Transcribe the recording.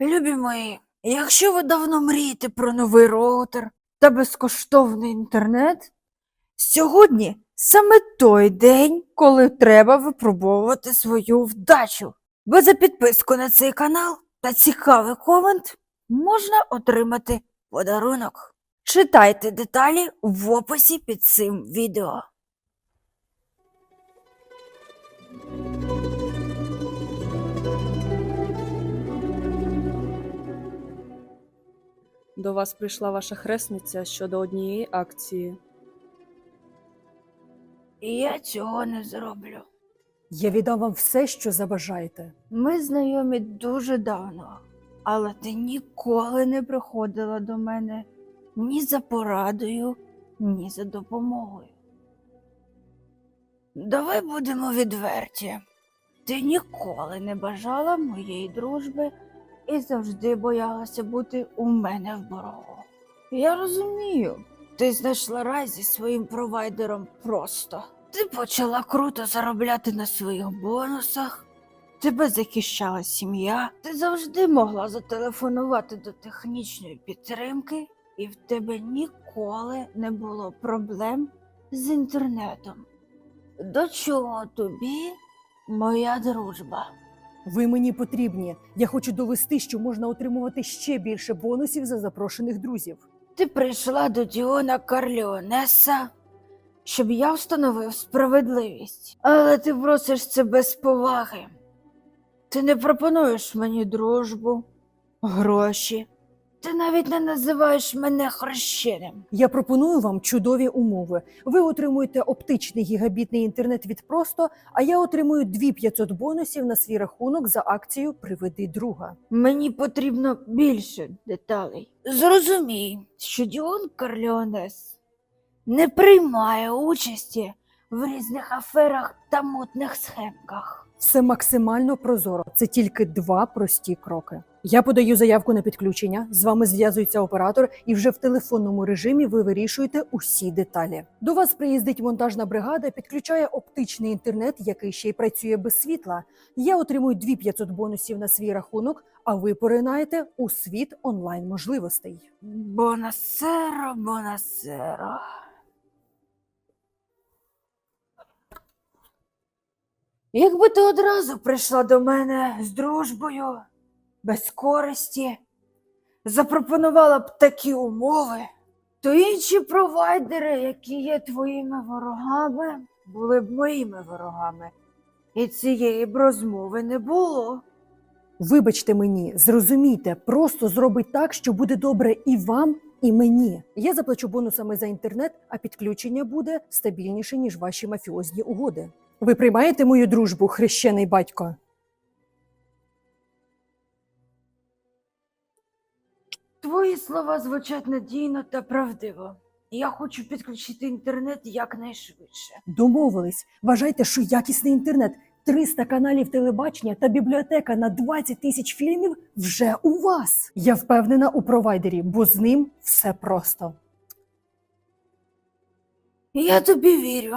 Любі мої, якщо ви давно мрієте про новий роутер та безкоштовний інтернет, сьогодні саме той день, коли треба випробовувати свою вдачу. Бо за підписку на цей канал та цікавий комент можна отримати подарунок. Читайте деталі в описі під цим відео. До вас прийшла ваша хресниця щодо однієї акції. І я цього не зроблю. Я віддам вам все, що забажаєте. Ми знайомі дуже давно, але ти ніколи не приходила до мене ні за порадою, ні за допомогою. Давай будемо відверті. Ти ніколи не бажала моєї дружби і завжди боялася бути у мене в боргу. Я розумію, ти знайшла рай зі своїм провайдером просто. Ти почала круто заробляти на своїх бонусах, тебе захищала сім'я, ти завжди могла зателефонувати до технічної підтримки, і в тебе ніколи не було проблем з інтернетом. До чого тобі моя дружба? Ви мені потрібні. Я хочу довести, що можна отримувати ще більше бонусів за запрошених друзів. Ти прийшла до Діона Карліонеса, щоб я встановив справедливість. Але ти просиш це без поваги. Ти не пропонуєш мені дружбу, гроші. Ти навіть не називаєш мене хрещеним. Я пропоную вам чудові умови. Ви отримуєте оптичний гігабітний інтернет від просто, а я отримую 2500 бонусів на свій рахунок за акцію Приведи друга. Мені потрібно більше деталей. Зрозумій, що Діон Карліонес не приймає участі в різних аферах та мутних схемках. Все максимально прозоро. Це тільки два прості кроки. Я подаю заявку на підключення. З вами зв'язується оператор, і вже в телефонному режимі ви вирішуєте усі деталі. До вас приїздить монтажна бригада, підключає оптичний інтернет, який ще й працює без світла. Я отримую 2500 бонусів на свій рахунок, а ви поринаєте у світ онлайн можливостей. Бонасеро, бонасеро. Якби ти одразу прийшла до мене з дружбою, без користі, запропонувала б такі умови, то інші провайдери, які є твоїми ворогами, були б моїми ворогами. І цієї б розмови не було. Вибачте мені, зрозумійте, просто зробить так, що буде добре і вам, і мені. Я заплачу бонусами за інтернет, а підключення буде стабільніше, ніж ваші мафіозні угоди. Ви приймаєте мою дружбу, хрещений батько? Твої слова звучать надійно та правдиво. Я хочу підключити інтернет якнайшвидше. Домовились. Вважайте, що якісний інтернет, 300 каналів телебачення та бібліотека на 20 тисяч фільмів вже у вас. Я впевнена у провайдері, бо з ним все просто. Я тобі вірю.